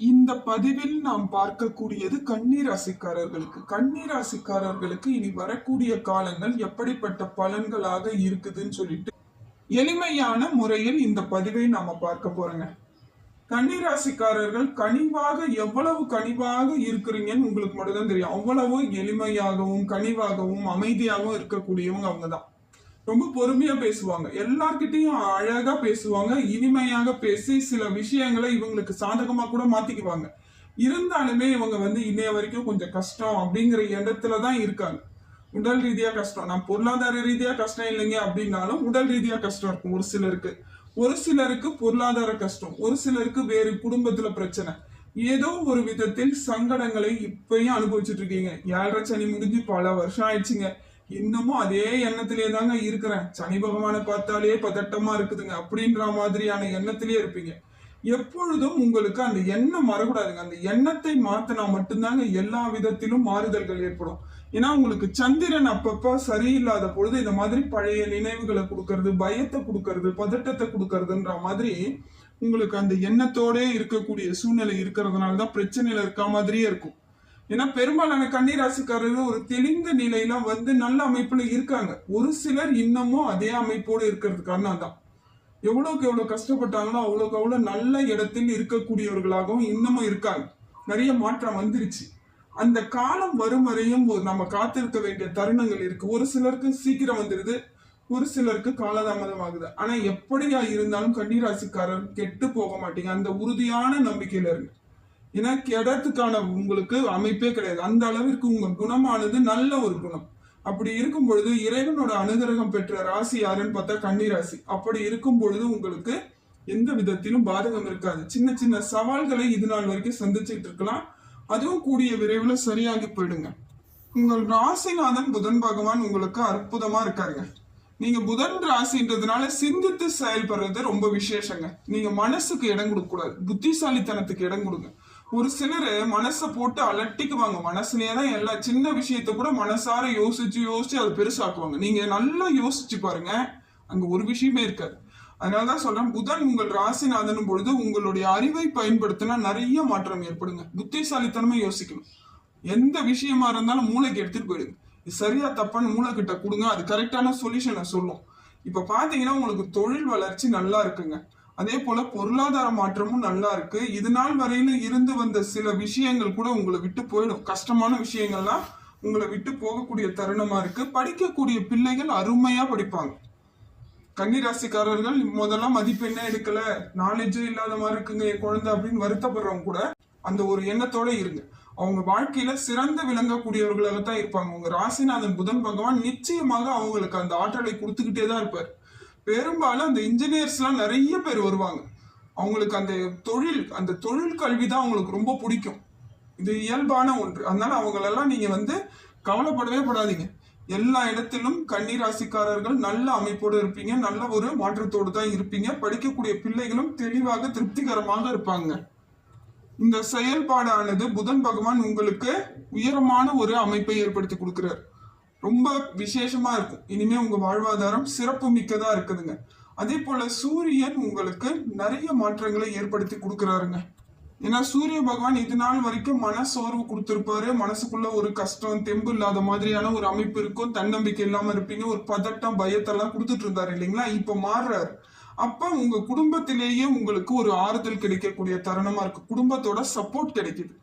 இந்த பதிவில் நாம் பார்க்கக்கூடியது கண்ணீர் ராசிக்காரர்களுக்கு கண்ணீர் ராசிக்காரர்களுக்கு இனி வரக்கூடிய காலங்கள் எப்படிப்பட்ட பலன்களாக இருக்குதுன்னு சொல்லிட்டு எளிமையான முறையில் இந்த பதிவை நாம பார்க்க போறோங்க. கன்னிராசிக்காரர்கள் கனிவாக எவ்வளவு கனிவாக இருக்கிறீங்கன்னு உங்களுக்கு மட்டும்தான் தெரியும். அவ்வளவு எளிமையாகவும் கனிவாகவும் அமைதியாகவும் இருக்கக்கூடியவங்க அவங்க தான் ரொம்ப பொறுமையா பேசுவாங்க. எல்லார்கிட்டையும் அழகா பேசுவாங்க. இனிமையாக பேசி சில விஷயங்களை இவங்களுக்கு சாதகமா கூட மாத்திக்குவாங்க. இருந்தாலுமே இவங்க வந்து இன்னைய வரைக்கும் கொஞ்சம் கஷ்டம் அப்படிங்கிற இடத்துல தான் இருக்காங்க. உடல் ரீதியா கஷ்டம். நான் பொருளாதார ரீதியா கஷ்டம் இல்லைங்க அப்படின்னாலும் உடல் ரீதியா கஷ்டம் இருக்கும். ஒரு சிலருக்கு. ஒரு சிலருக்கு பொருளாதார கஷ்டம். ஒரு சிலருக்கு வேறு குடும்பத்துல பிரச்சனை. ஏதோ ஒரு விதத்தில் சங்கடங்களை இப்பயும் அனுபவிச்சுட்டு இருக்கீங்க. ஏழரை சனி முடிஞ்சு பல வருஷம் ஆயிடுச்சுங்க. இன்னமும் அதே எண்ணத்திலே தாங்க இருக்கிறேன். சனி பகவானை பார்த்தாலே பதட்டமா இருக்குதுங்க. அப்படின்ற மாதிரியான எண்ணத்திலே இருப்பீங்க. எப்பொழுதும் உங்களுக்கு அந்த எண்ணம் வரக்கூடாதுங்க. அந்த எண்ணத்தை மாத்தினா மட்டும்தாங்க எல்லா விதத்திலும் மாறுதல்கள் ஏற்படும். ஏன்னா உங்களுக்கு சந்திரன் அப்பப்ப சரியில்லாத பொழுது இந்த மாதிரி பழைய நினைவுகளை கொடுக்கறது பயத்தை கொடுக்கறது பதட்டத்தை கொடுக்கறதுன்ற மாதிரி உங்களுக்கு அந்த எண்ணத்தோடே இருக்கக்கூடிய சூழ்நிலை இருக்கிறதுனால தான் பிரச்சனையில இருக்க மாதிரியே இருக்கும். ஏன்னா பெரும்பாலான கன்னிராசிக்காரர்கள் ஒரு தெளிந்த நிலையில வந்து நல்ல அமைப்புல இருக்காங்க. ஒரு சிலர் இன்னமும் அதே அமைப்போடு இருக்கிறதுக்கான தான் எவ்வளவுக்கு எவ்வளவு கஷ்டப்பட்டாங்களோ அவ்வளவுக்கு அவ்வளவு நல்ல இடத்தில் இருக்கக்கூடியவர்களாகவும் இன்னமும் இருக்காங்க. நிறைய மாற்றம் வந்துருச்சு. அந்த காலம் வரும் வரையும் ஒரு நம்ம காத்திருக்க வேண்டிய தருணங்கள் இருக்கு. ஒரு சிலருக்கு சீக்கிரம் வந்துடுது ஒரு சிலருக்கு காலதாமதம் ஆகுது ஆனா எப்படியா இருந்தாலும் கன்னிராசிக்காரர் கெட்டு போக மாட்டீங்க. அந்த உறுதியான நம்பிக்கையில இருக்கு ஏன்னா கெடத்துக்கான உங்களுக்கு அமைப்பே கிடையாது. அந்த அளவிற்கு உங்கள் குணமானது நல்ல ஒரு குணம். அப்படி இருக்கும் பொழுது இறைவனோட அனுகிரகம் பெற்ற ராசி யாருன்னு பார்த்தா கன்னி ராசி. அப்படி இருக்கும் பொழுது உங்களுக்கு எந்த விதத்திலும் பாதகம் இருக்காது. சின்ன சின்ன சவால்களை இது நாள் வரைக்கும் சந்திச்சுட்டு இருக்கலாம். அதுவும் கூடிய விரைவில் சரியாகி போயிடுங்க. உங்கள் ராசிநாதன் புதன் பகவான் உங்களுக்கு அற்புதமா இருக்காருங்க. நீங்க புதன் ராசின்றதுனால சிந்தித்து செயல்படுறது ரொம்ப விசேஷங்க. நீங்க மனசுக்கு இடம் கொடுக்க கூடாது புத்திசாலித்தனத்துக்கு இடம் கொடுங்க. ஒரு சிலர் மனசை போட்டு அலட்டிக்குவாங்க. மனசுலயே தான் எல்லா சின்ன விஷயத்த கூட மனசார யோசிச்சு யோசிச்சு அதை பெருசாக்குவாங்க. நீங்க நல்லா யோசிச்சு பாருங்க. அங்க ஒரு விஷயமே இருக்காது. அதனாலதான் சொல்றேன் புதன் உங்கள் ராசிநாதனும் பொழுது உங்களுடைய அறிவை பயன்படுத்தினா நிறைய மாற்றம் ஏற்படுங்க. புத்திசாலித்தனமா யோசிக்கணும். எந்த விஷயமா இருந்தாலும் மூளைக்கு எடுத்துட்டு போயிடுங்க. இது சரியா தப்பான்னு மூளை கிட்ட கொடுங்க. அது கரெக்டான சொல்யூஷனை சொல்லும். இப்ப பாத்தீங்கன்னா உங்களுக்கு தொழில் வளர்ச்சி நல்லா இருக்குங்க. அதே போல பொருளாதார மாற்றமும் நல்லா இருக்கு. இது நாள் வரையில இருந்து வந்த சில விஷயங்கள் கூட உங்களை விட்டு போயிடும். கஷ்டமான விஷயங்கள்லாம் உங்களை விட்டு போகக்கூடிய தருணமா இருக்கு. படிக்கக்கூடிய பிள்ளைகள் அருமையா படிப்பாங்க. கன்னிராசிக்காரர்கள் முதல்ல மதிப்பெண்ணே எடுக்கல? நாலேஜே இல்லாத மாதிரி இருக்குங்க என் குழந்தை அப்படின்னு வருத்தப்படுறவங்க கூட அந்த ஒரு எண்ணத்தோட இருங்க. அவங்க வாழ்க்கையில சிறந்து விளங்கக்கூடியவர்களாக தான் இருப்பாங்க. உங்க ராசிநாதன் புதன் பகவான் நிச்சயமாக அவங்களுக்கு அந்த ஆற்றலை கொடுத்துக்கிட்டே தான் இருப்பார். பெரும்பாலும் அந்த இன்ஜினியர்ஸ்லாம் நிறைய பேர் வருவாங்க. அவங்களுக்கு அந்த தொழில் அந்த தொழில் கல்வி தான் அவங்களுக்கு ரொம்ப பிடிக்கும். இது இயல்பான ஒன்று. அதனால அவங்களெல்லாம் நீங்க வந்து கவலைப்படவே படாதீங்க. எல்லா இடத்திலும் கன்னிராசிக்காரர்கள் நல்ல அமைப்போடு இருப்பீங்க. நல்ல ஒரு மாற்றத்தோடு தான் இருப்பீங்க. படிக்கக்கூடிய பிள்ளைகளும் தெளிவாக திருப்திகரமாக இருப்பாங்க. இந்த செயல்பாடானது புதன் பகவான் உங்களுக்கு உயரமான ஒரு அமைப்பை ஏற்படுத்தி கொடுக்கிறார். ரொம்ப விசேஷமா இருக்கும். இனிமே உங்க வாழ்வாதாரம் சிறப்பு மிக்கதா இருக்குதுங்க. அதே போல சூரியன் உங்களுக்கு நிறைய மாற்றங்களை ஏற்படுத்தி கொடுக்குறாருங்க. ஏன்னா சூரிய பகவான் இது நாள் வரைக்கும் மன சோர்வு கொடுத்துருப்பாரு. மனசுக்குள்ள ஒரு கஷ்டம் தெம்பு இல்லாத மாதிரியான ஒரு அமைப்பு இருக்கும். தன்னம்பிக்கை இல்லாம இருப்பீங்க. ஒரு பதட்டம் பயத்தெல்லாம் கொடுத்துட்டு இருந்தாரு இல்லைங்களா? இப்ப மாறுறாரு. அப்ப உங்க குடும்பத்திலேயே உங்களுக்கு ஒரு ஆறுதல் கிடைக்கக்கூடிய தருணமா இருக்கு. குடும்பத்தோட சப்போர்ட் கிடைக்குது.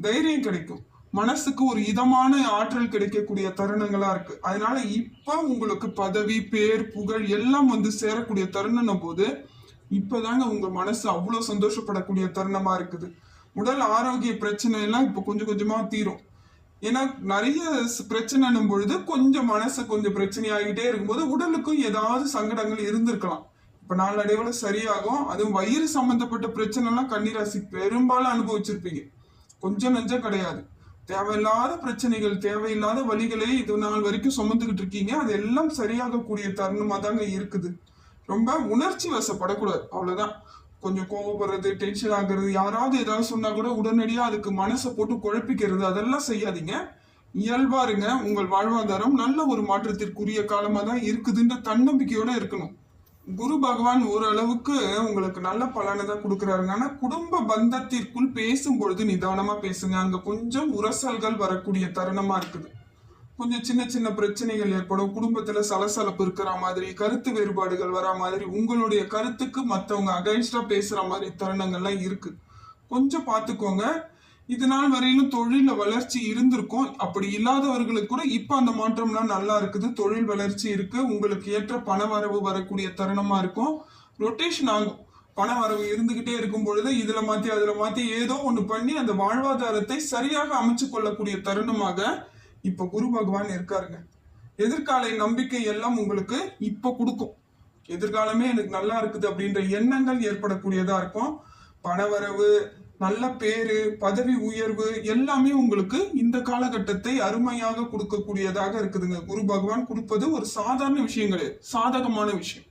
தைரியம் கிடைக்கும். மனசுக்கு ஒரு இதமான ஆற்றல் கிடைக்கக்கூடிய தருணங்களா இருக்கு. அதனால இப்ப உங்களுக்கு பதவி பேர் புகழ் எல்லாம் வந்து சேரக்கூடிய தருணம் போது இப்பதாங்க உங்க மனசு அவ்வளவு சந்தோஷப்படக்கூடிய தருணமா இருக்குது. உடல் ஆரோக்கிய பிரச்சனை எல்லாம் இப்ப கொஞ்சம் கொஞ்சமா தீரும். ஏன்னா நிறைய பிரச்சனைன்னும் பொழுது கொஞ்சம் மனசு கொஞ்சம் பிரச்சனை ஆகிட்டே இருக்கும்போது உடலுக்கும் ஏதாவது சங்கடங்கள் இருந்திருக்கலாம். இப்ப நாளடைவுல சரியாகும். அதுவும் வயிறு சம்பந்தப்பட்ட பிரச்சனை எல்லாம் கன்னிராசி பெரும்பாலும் அனுபவிச்சிருப்பீங்க. கொஞ்சம் நஞ்சம் கிடையாது. தேவையில்லாத பிரச்சனைகள் தேவையில்லாத வழிகளே இது நாள் வரைக்கும் சுமந்துகிட்டு இருக்கீங்க. அது எல்லாம் சரியாகக்கூடிய தருணமா தாங்க இருக்குது. ரொம்ப உணர்ச்சி வசப்படக்கூடாது. அவ்வளவுதான். கொஞ்சம் கோவப்படுறது டென்ஷன் ஆகுறது யாராவது ஏதாவது சொன்னா கூட உடனடியாக அதுக்கு மனசை போட்டு குழப்பிக்கிறது அதெல்லாம் செய்யாதீங்க. இயல்பா இருங்க. உங்கள் வாழ்வாதாரம் நல்ல ஒரு மாற்றத்திற்குரிய காலமாக தான் இருக்குதுன்ற தன்னம்பிக்கையோட இருக்கணும். குரு பகவான் ஓரளவுக்கு உங்களுக்கு நல்ல பலனை தான் கொடுக்குறாருங்க. ஆனால் குடும்ப பந்தத்திற்குள் பேசும் பொழுது நிதானமா பேசுங்க. அங்கே கொஞ்சம் உரசல்கள் வரக்கூடிய தருணமாக இருக்குது. கொஞ்சம் சின்ன சின்ன பிரச்சனைகள் ஏற்படும். குடும்பத்தில் சலசலப்பு இருக்கிற மாதிரி கருத்து வேறுபாடுகள் வரா மாதிரி உங்களுடைய கருத்துக்கு மற்றவங்க அகைன்ஸ்டாக பேசுகிற மாதிரி தருணங்கள்லாம் இருக்குது கொஞ்சம் பார்த்துக்கோங்க. இது நாள் வரையிலும் தொழில வளர்ச்சி இருந்திருக்கும். அப்படி இல்லாதவர்களுக்கு கூட இப்ப அந்த மாற்றம்லாம் நல்லா இருக்குது. தொழில் வளர்ச்சி இருக்கு. உங்களுக்கு ஏற்ற பண வரவு வரக்கூடிய தருணமா இருக்கும். ரொட்டேஷன் ஆகும். பண வரவு இருந்துகிட்டே இருக்கும் பொழுது இதுல மாத்தி அதுல மாத்தி ஏதோ ஒண்ணு பண்ணி அந்த வாழ்வாதாரத்தை சரியாக அமைச்சு கொள்ளக்கூடிய தருணமாக இப்ப குரு பகவான் இருக்காருங்க. எதிர்கால நம்பிக்கை எல்லாம் உங்களுக்கு இப்ப கொடுக்கும். எதிர்காலமே எனக்கு நல்லா இருக்குது அப்படின்ற எண்ணங்கள் ஏற்படக்கூடியதா இருக்கும். பணவரவு நல்ல பேரு பதவி உயர்வு எல்லாமே உங்களுக்கு இந்த காலகட்டத்தை அருமையாக கொடுக்கக்கூடியதாக இருக்குதுங்க. குரு பகவான் கொடுப்பது ஒரு சாதாரண விஷயம் கிடையாது. சாதகமான விஷயம்.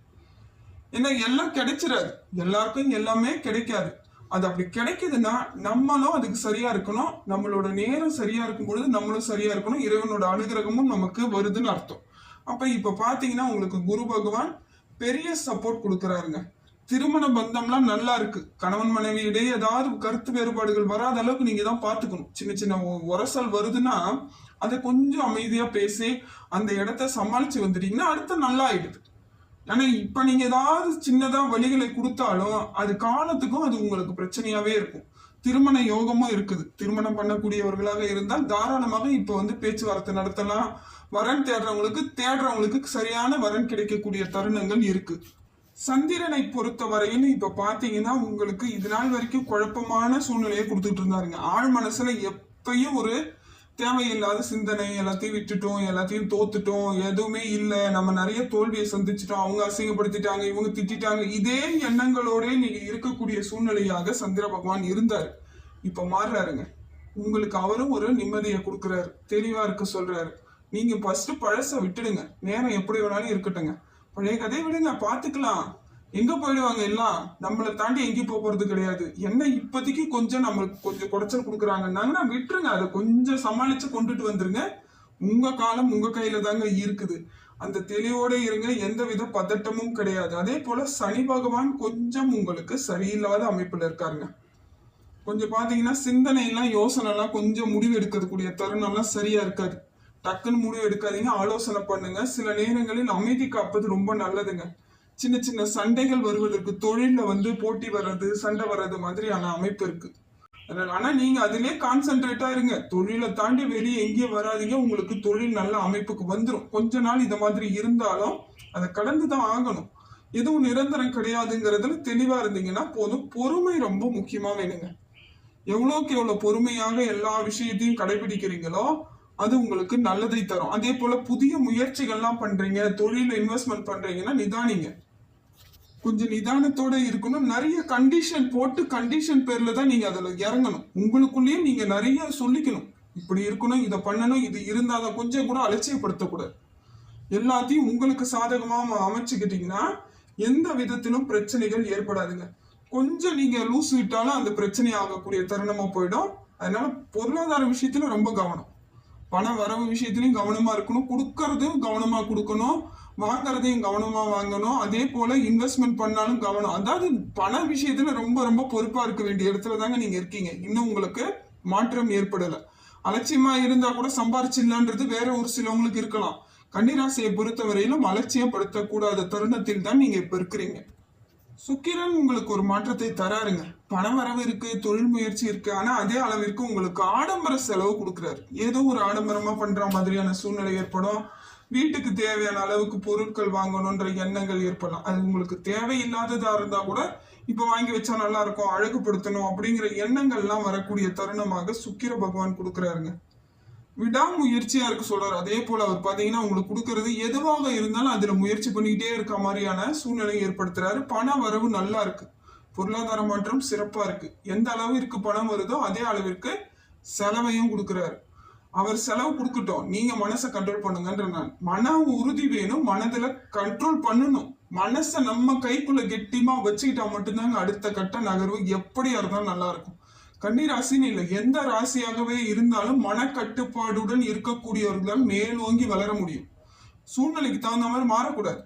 ஏன்னா எல்லாம் கிடைச்சிடாது எல்லாருக்கும் எல்லாமே கிடைக்காது. அது அப்படி கிடைக்குதுன்னா நம்மளும் அதுக்கு சரியா இருக்கணும். நம்மளோட நேரம் சரியா இருக்கும் பொழுது நம்மளும் சரியா இருக்கணும். இறைவனோட அனுகிரகமும் நமக்கு வருதுன்னு அர்த்தம். அப்ப இப்ப பாத்தீங்கன்னா உங்களுக்கு குரு பகவான் பெரிய சப்போர்ட் கொடுக்குறாருங்க. திருமண பந்தம்லாம் நல்லா இருக்கு. கணவன் மனைவி இடையே ஏதாவது கருத்து வேறுபாடுகள் வராத அளவுக்கு நீங்க தான் பாத்துக்கணும் சின்ன சின்ன உரசல் வருதுன்னா அதை கொஞ்சம் அமைதியா பேசி அந்த இடத்த சமாளிச்சு வந்துட்டீங்கன்னா அடுத்த நல்லா ஆயிடுது. ஆனா இப்ப நீங்க ஏதாவது சின்னதா வழிகளை கொடுத்தாலும் அது காலத்துக்கும் அது உங்களுக்கு பிரச்சனையாவே இருக்கும். திருமண யோகமும் இருக்குது. திருமணம் பண்ணக்கூடியவர்களாக இருந்தால் தாராளமாக இப்ப வந்து பேச்சுவார்த்தை நடத்தலாம். வரன் தேடுறவங்களுக்கு தேடுறவங்களுக்கு சரியான வரன் கிடைக்கக்கூடிய தருணங்கள் இருக்கு. சந்திரனை பொறுத்த வரையில் இப்ப பாத்தீங்கன்னா உங்களுக்கு இது நாள் வரைக்கும் குழப்பமான சூழ்நிலையை கொடுத்துட்டு இருந்தாருங்க. ஆழ் மனசுல எப்பயும் ஒரு தேவையில்லாத சிந்தனை எல்லாத்தையும் விட்டுட்டோம் எல்லாத்தையும் தோத்துட்டோம் எதுவுமே இல்லை. நம்ம நிறைய தோல்வியை சந்திச்சிட்டோம் அவங்க அசிங்கப்படுத்திட்டாங்க இவங்க திட்டிட்டாங்க. இதே எண்ணங்களோட நீங்க இருக்கக்கூடிய சூழ்நிலையாக சந்திர பகவான் இருந்தார். இப்ப மாறுறாருங்க. உங்களுக்கு அவரும் ஒரு நிம்மதியை கொடுக்குறாரு. தெளிவா இருக்க சொல்றாரு. நீங்க ஃபர்ஸ்ட் பழச விட்டுடுங்க. நேரம் எப்படி வேணாலும் இருக்கட்டுங்க. பழைய கதையை விடுங்க பார்த்துக்கலாம். எங்க போயிடுவாங்க எல்லாம்? நம்மளை தாண்டி எங்கேயும் போக போறது கிடையாது. என்ன இப்போதைக்கு கொஞ்சம் நம்மளுக்கு கொஞ்சம் குடைச்சல் கொடுக்குறாங்கன்னா விட்டுருங்க. அதை கொஞ்சம் சமாளிச்சு கொண்டுட்டு வந்துருங்க. உங்க காலம் உங்க கையில தாங்க இருக்குது. அந்த தெளிவோட இருங்க. எந்த வித பதட்டமும் கிடையாது. அதே போல சனி பகவான் கொஞ்சம் உங்களுக்கு சரியில்லாத அமைப்புல இருக்காருங்க. கொஞ்சம் பாத்தீங்கன்னா சிந்தனை எல்லாம் யோசனை எல்லாம் கொஞ்சம் முடிவு எடுக்கக்கூடிய தருணம்லாம் சரியா இருக்காது. டக்குன்னு முடிவு எடுக்காதீங்க ஆலோசனை பண்ணுங்க. சில நேரங்களில் அமைதி காப்பது ரொம்ப நல்லதுங்க. சின்ன சின்ன சண்டைகள் வருவதற்கு தொழில்ல வந்து போட்டி வர்றது சண்டை வர்றது மாதிரியான அமைப்பு இருக்கு. ஆனா நீங்க அதிலே கான்சென்ட்ரேட்டா இருங்க. தொழிலை தாண்டி வெளியே எங்கேயும் வராதீங்க. உங்களுக்கு தொழில் நல்ல அமைப்புக்கு வந்துடும் கொஞ்ச நாள் இந்த மாதிரி இருந்தாலும் அதை கடந்து தான் ஆகணும். எதுவும் நிரந்தரம் கிடையாதுங்கிறதுல தெளிவா இருந்தீங்கன்னா போதும். பொறுமை ரொம்ப முக்கியமா வேணுங்க. எவ்வளோக்கு எவ்வளவு பொறுமையாக எல்லா விஷயத்தையும் கடைபிடிக்கிறீங்களோ அது உங்களுக்கு நல்லதை தரும். அதே போல புதிய முயற்சிகள்லாம் பண்றீங்க தொழில இன்வெஸ்ட்மெண்ட் பண்றீங்கன்னா நிதானிங்க. கொஞ்சம் நிதானத்தோட இருக்கணும். நிறைய கண்டிஷன் போட்டு கண்டிஷன் பேர்ல தான் நீங்க அதுல இறங்கணும். உங்களுக்குள்ளேயே நீங்க நிறைய சொல்லிக்கணும். இப்படி இருக்கணும் இதை பண்ணணும் இது இருந்தாதான் கொஞ்சம் கூட அலட்சியப்படுத்தக்கூடாது. எல்லாத்தையும் உங்களுக்கு சாதகமாக அமைச்சுக்கிட்டீங்கன்னா எந்த விதத்திலும் பிரச்சனைகள் ஏற்படாதுங்க. கொஞ்சம் நீங்க லூஸ் விட்டாலும் அந்த பிரச்சனை ஆகக்கூடிய தருணமா போயிடும். அதனால பொருளாதார விஷயத்துல ரொம்ப கவனம். பணம் வரவு விஷயத்திலையும் கவனமா இருக்கணும். கொடுக்கறதும் கவனமா கொடுக்கணும். வாங்குறதையும் கவனமா வாங்கணும். அதே போல இன்வெஸ்ட்மெண்ட் பண்ணாலும் கவனம். அதாவது பண விஷயத்துல ரொம்ப ரொம்ப பொறுப்பா இருக்க வேண்டிய இடத்துல தாங்க நீங்க இருக்கீங்க. இன்னும் உங்களுக்கு மாற்றம் ஏற்படல. அலட்சியமா இருந்தா கூட சம்பாரிச்சிடலான்றது வேற ஒரு சிலவங்களுக்கு இருக்கலாம். கன்னிராசியை பொறுத்தவரையிலும் அலட்சியப்படுத்தக்கூடாத தருணத்தில் தான் நீங்க இப்ப இருக்கிறீங்க. சுக்கிரன் உங்களுக்கு ஒரு மாற்றத்தை தராருங்க. பண வரவு இருக்கு தொழில் முயற்சி இருக்கு. ஆனா அதே அளவிற்கு உங்களுக்கு ஆடம்பர செலவு கொடுக்குறாரு. ஏதோ ஒரு ஆடம்பரமா பண்ற மாதிரியான சூழ்நிலை ஏற்படும். வீட்டுக்கு தேவையான அளவுக்கு பொருட்கள் வாங்கணுன்ற எண்ணங்கள் ஏற்படலாம். அது உங்களுக்கு தேவையில்லாததா இருந்தா கூட இப்ப வாங்கி வச்சா நல்லா இருக்கும் அழகுபடுத்தணும் அப்படிங்கிற எண்ணங்கள்லாம் வரக்கூடிய தருணமாக சுக்கிர பகவான் கொடுக்குறாருங்க. விடாமுயற்சியா இருக்க சொல்றாரு. அதே போல அவர் பாத்தீங்கன்னா உங்களுக்கு கொடுக்கறது எதுவாக இருந்தாலும் அதுல முயற்சி பண்ணிக்கிட்டே இருக்க மாதிரியான சூழ்நிலையை ஏற்படுத்துறாரு. பண வரவு நல்லா இருக்கு. பொருளாதார மாற்றம் சிறப்பா இருக்கு. எந்த அளவிற்கு பணம் வருதோ அதே அளவிற்கு செலவையும் கொடுக்குறாரு. அவர் செலவு கொடுக்கட்டும். நீங்க மனசை கண்ட்ரோல் பண்ணுங்கன்ற நான். மன உறுதி வேணும். மனதுல கண்ட்ரோல் பண்ணணும். மனசை நம்ம கைக்குள்ள கெட்டிமா வச்சுக்கிட்டா மட்டும்தாங்க அடுத்த கட்ட நகர்வு. எப்படியா இருந்தாலும் நல்லா கன்னிராசின்னு ராசின்னு இல்லை. எந்த ராசியாகவே இருந்தாலும் மனக்கட்டுப்பாடுடன் இருக்கக்கூடியவர்களால் மேலோங்கி வளர முடியும். சூழ்நிலைக்கு தகுந்த மாதிரி மாறக்கூடாது.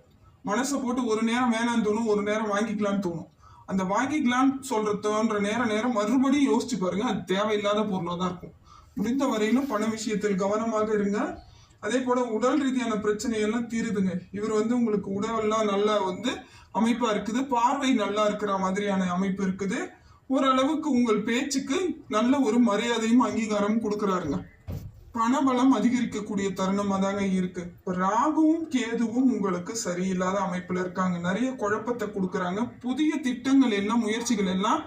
மனசை போட்டு ஒரு நேரம் வேணாம்னு தோணும் ஒரு நேரம் வாங்கிக்கலாம்னு தோணும். அந்த வாங்கிக்கலாம்னு சொல்றதுன்ற நேரம் நேரம் மறுபடியும் யோசிச்சு பாருங்க அது தேவையில்லாத பொருளாக தான் இருக்கும். முடிந்த வரையிலும் பண விஷயத்தில் கவனமாக இருங்க. அதே போல உடல் ரீதியான பிரச்சனை எல்லாம் தீருதுங்க. இவர் வந்து உங்களுக்கு உடலெல்லாம் நல்லா வந்து அமைப்பா இருக்குது. பார்வை நல்லா இருக்கிற மாதிரியான அமைப்பு இருக்குது. ஓரளவுக்கு உங்கள் பேச்சுக்கு நல்ல ஒரு மரியாதையும் அங்கீகாரமும் கொடுக்குறாருங்க. பணபலம் அதிகரிக்கக்கூடிய தருணமாக தாங்க இருக்கு. ராகுவும் கேதுவும் உங்களுக்கு சரியில்லாத அமைப்புல இருக்காங்க. நிறைய குழப்பத்தை கொடுக்குறாங்க. புதிய திட்டங்கள் எல்லாம் முயற்சிகள் எல்லாம்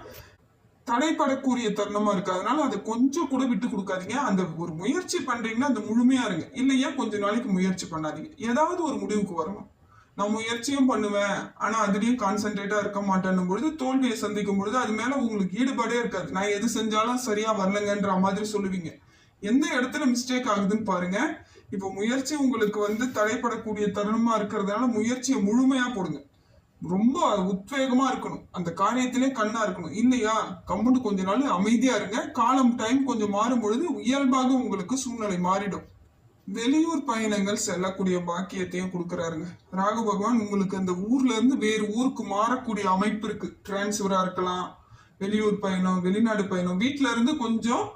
தடைப்படக்கூடிய தருணமா இருக்கு. அதனால அதை கொஞ்சம் கூட விட்டு கொடுக்காதீங்க. அந்த ஒரு முயற்சி பண்றீங்கன்னா அந்த முழுமையா இருங்க. இல்லையா கொஞ்ச நாளைக்கு முயற்சி பண்ணாதீங்க. ஏதாவது ஒரு முடிவுக்கு வரணும். நான் முயற்சியும் பண்ணுவேன். ஆனா அதுலயும் கான்சென்ட்ரேட்டா இருக்க மாட்டேன்னும் பொழுது தோல்வியை சந்திக்கும் பொழுது அது மேல உங்களுக்கு ஈடுபாடே இருக்காது. நான் எது செஞ்சாலும் சரியா வரலங்கன்ற மாதிரி சொல்லுவீங்க. எந்த இடத்துல மிஸ்டேக் ஆகுதுன்னு பாருங்க. இப்போ முயற்சி உங்களுக்கு வந்து தடைப்படக்கூடிய தருணமா இருக்கிறதுனால முயற்சியை முழுமையா போடுங்க. ரொம்ப உத்வேகமா இருக்கணும். அந்த காரியத்திலே கண்ணா இருக்கணும். இல்லையா? கம்முன்னு கொஞ்ச நாள் அமைதியா இருங்க. காலம் டைம் கொஞ்சம் மாறும் பொழுது இயல்பாக உங்களுக்கு சூழ்நிலை மாறிடும். வெளியூர் பயணங்கள் செல்லக்கூடிய பாக்கியத்தையும் கொடுக்கறாருங்க. ராகு பகவான் உங்களுக்கு அந்த ஊர்ல இருந்து வேறு ஊருக்கு மாறக்கூடிய அமைப்பு இருக்கு. டிரான்ஸ்ஃபரா இருக்கலாம் வெளியூர் பயணம் வெளிநாடு பயணம் வீட்ல இருந்து கொஞ்சம்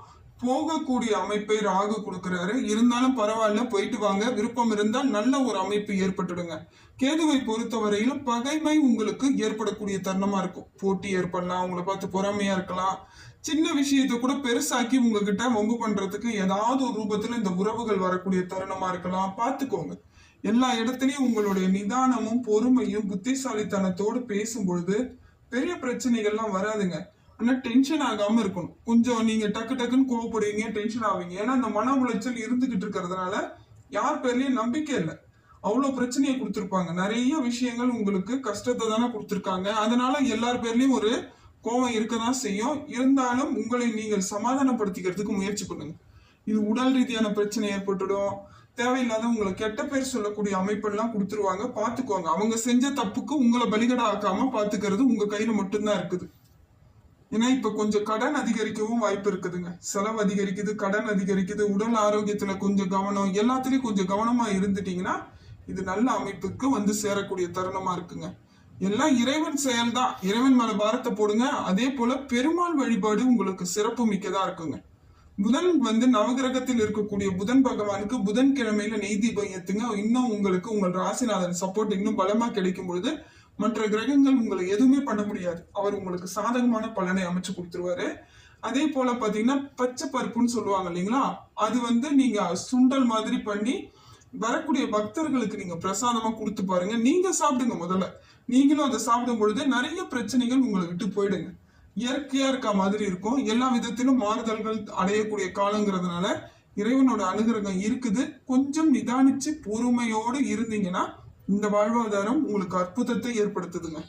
போகக்கூடிய அமைப்பை ராகு கொடுக்கறாரு. இருந்தாலும் பரவாயில்ல போயிட்டு வாங்க. விருப்பம் இருந்தால் நல்ல ஒரு அமைப்பு ஏற்பட்டுடுங்க. கேதுவை பொறுத்தவரையிலும் பகைமை உங்களுக்கு ஏற்படக்கூடிய தருணமா இருக்கும். போட்டி ஏற்படலாம் உங்களை பார்த்து பொறாமையா இருக்கலாம். சின்ன விஷயத்தை கூட பெருசாக்கி உங்ககிட்ட வம்பு பண்றதுக்கு ஏதாவது ஒரு ரூபத்துல இந்த உறவுகள் வரக்கூடிய தருணமா இருக்கலாம். பார்த்துக்கோங்க. எல்லா இடத்துலயும் உங்களுடைய நிதானமும் பொறுமையும் புத்திசாலித்தனத்தோடு பேசும்பொழுது பெரிய பிரச்சனைகள்லாம் வராதுங்க. ஆனா டென்ஷன் ஆகாம இருக்கணும். கொஞ்சம் நீங்க டக்கு டக்குன்னு கோவப்படுவீங்க டென்ஷன் ஆவீங்க. ஏன்னா அந்த மன உளைச்சல் இருந்துகிட்டு இருக்கிறதுனால யார் பேர்லயும் நம்பிக்கை இல்லை. அவ்வளவு பிரச்சனையை கொடுத்துருப்பாங்க. நிறைய விஷயங்கள் உங்களுக்கு கஷ்டத்தை தானே கொடுத்துருக்காங்க. அதனால எல்லார் பேர்லயும் ஒரு கோபம் இருக்கதான் செய்யும். இருந்தாலும் உங்களை நீங்கள் சமாதானப்படுத்திக்கிறதுக்கு முயற்சி பண்ணுங்க. இது உடல் ரீதியான பிரச்சனை ஏற்பட்டுடும். தேவையில்லாத உங்களை கெட்ட பேர் சொல்லக்கூடிய அமைப்பெல்லாம் கொடுத்துருவாங்க. பார்த்துக்குவாங்க அவங்க செஞ்ச தப்புக்கு உங்களை பலிகடா ஆக்காம பார்த்துக்கிறது உங்க கையில மட்டும்தான் இருக்குது. ஏன்னா இப்ப கொஞ்சம் கடன் அதிகரிக்கவும் வாய்ப்பு இருக்குதுங்க. செலவு அதிகரிக்குது கடன் அதிகரிக்குது உடல் ஆரோக்கியத்துல கொஞ்சம் கவனம் எல்லாத்துலயும் கொஞ்சம் கவனமா இருந்துட்டீங்கன்னா இது நல்ல அமைப்புக்கு வந்து சேரக்கூடிய தருணமா இருக்குங்க. எல்லாம் இறைவன் செயல்தான். இறைவன் மேல பாரத்தை போடுங்க. அதே போல பெருமாள் வழிபாடு உங்களுக்கு சிறப்பு மிக்கதா இருக்குங்க. புதன் வந்து நவகிரகத்தில் இருக்கக்கூடிய புதன் பகவானுக்கு புதன் கிழமையில நெய் தீபம் ஏத்துங்க. இன்னும் உங்களுக்கு உங்கள் ராசிநாதன் சப்போர்ட் இன்னும் பலமா கிடைக்கும் பொழுது மற்ற கிரகங்கள் உங்களை எதுவுமே பண்ண முடியாது. அவர் உங்களுக்கு சாதகமான பலனை அமைச்சு கொடுத்துருவாரு. அதே போல பாத்தீங்கன்னா பச்சை பருப்புன்னு சொல்லுவாங்க இல்லைங்களா? அது வந்து நீங்க சுண்டல் மாதிரி பண்ணி வரக்கூடிய பக்தர்களுக்கு நீங்க பிரசாதமா கொடுத்து பாருங்க. நீங்க சாப்பிடுங்க முதல்ல. நீங்களும் அதை சாப்பிடும் பொழுது நிறைய பிரச்சனைகள் உங்களை விட்டு போயிடுங்க. இயற்கையா இருக்க மாதிரி இருக்கும். எல்லா விதத்திலும் மாறுதல்கள் அடையக்கூடிய காலங்கிறதுனால இறைவனோட அனுகிரகம் இருக்குது. கொஞ்சம் நிதானிச்சு பொறுமையோடு இருந்தீங்கன்னா இந்த வாழ்வாதாரம் உங்களுக்கு அற்புதத்தை ஏற்படுத்துதுங்க.